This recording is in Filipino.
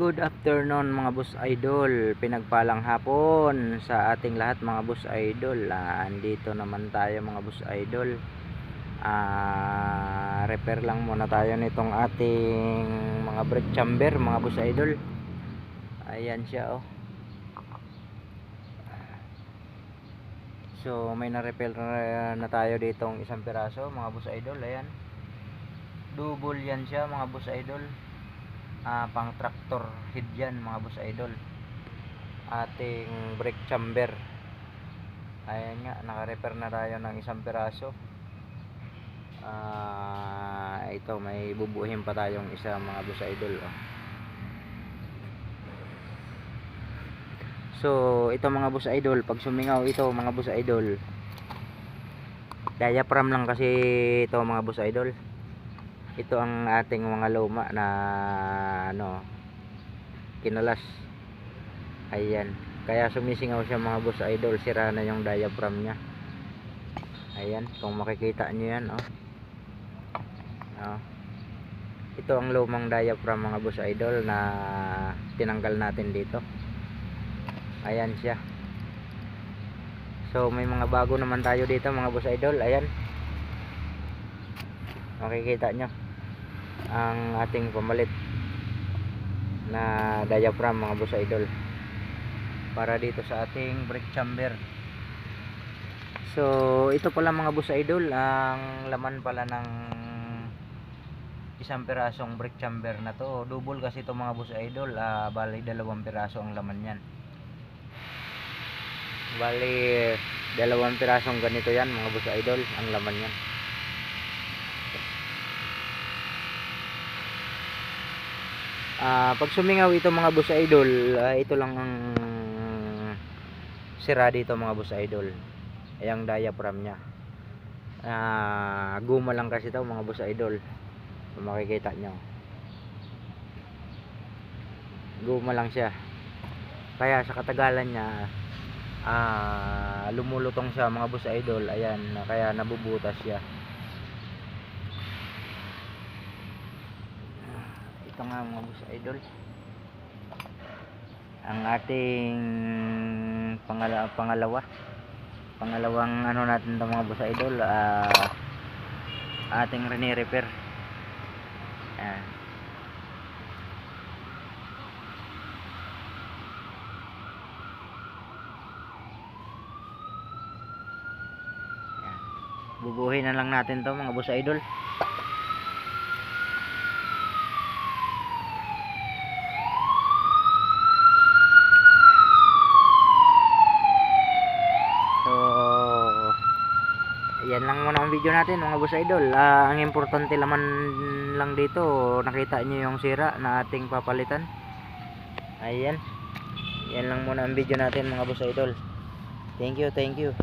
Good afternoon mga boss idol. Pinagpalang hapon sa ating lahat mga boss idol. Ah, Andito naman tayo mga boss idol. Ah, Repair lang muna tayo nitong ating mga brake chamber mga boss idol. Ayan siya oh. So may na-repair na tayo ditong isang piraso mga boss idol. Ayan. Double yan siya mga boss idol ah, pang tractor head yan mga boss idol. Ating brake chamber. Ayan nga naka-repair na tayo ng isang piraso. Ah, ito may bubuhin pa tayong isa mga boss idol oh. so ito mga boss idol pag sumingaw ito mga boss idol diaphragm lang kasi ito mga boss idol ito ang ating mga luma na ano kinalas ayan. Kaya sumisingaw siya mga boss idol. Sira na yung diaphragm nya ayan kung makikita nyo yan oh. oh. ito ang lumang diaphragm mga boss idol na tinanggal natin dito. Ayan siya. So may mga bago naman tayo dito mga boss idol. Ayan makikita nyo ang ating pamalit na diaphragm mga boss idol para dito sa ating brake chamber. So ito pala mga boss idol ang laman pala ng isang pirasong brake chamber na to. Double kasi ito mga boss idol. Ah, bali dalawang piraso ang laman yan bali dalawang pirasong ganito yan mga boss idol ang laman yan Ah, pag sumingaw ito mga boss idol, ah, ito lang ang sira dito mga boss idol. Ayang diaphragm niya. Ah, guma lang kasi ito mga boss idol. Makikita nyo. Guma lang siya. Kaya sa katagalan niya, ah, lumulutong siya mga boss idol. Ayan, kaya nabubutas siya. Ito nga mga boss idol ang ating pangala pangalawa pangalawang ano natin ito mga boss idol ah, ating rene-repair. Ayan. bubuhin na lang natin to mga boss idol So, video natin mga boss idol. Ah, ang importante laman lang dito, nakita nyo yung sira na ating papalitan. Ayan. Yan lang muna ang video natin mga boss idol. Thank you, thank you.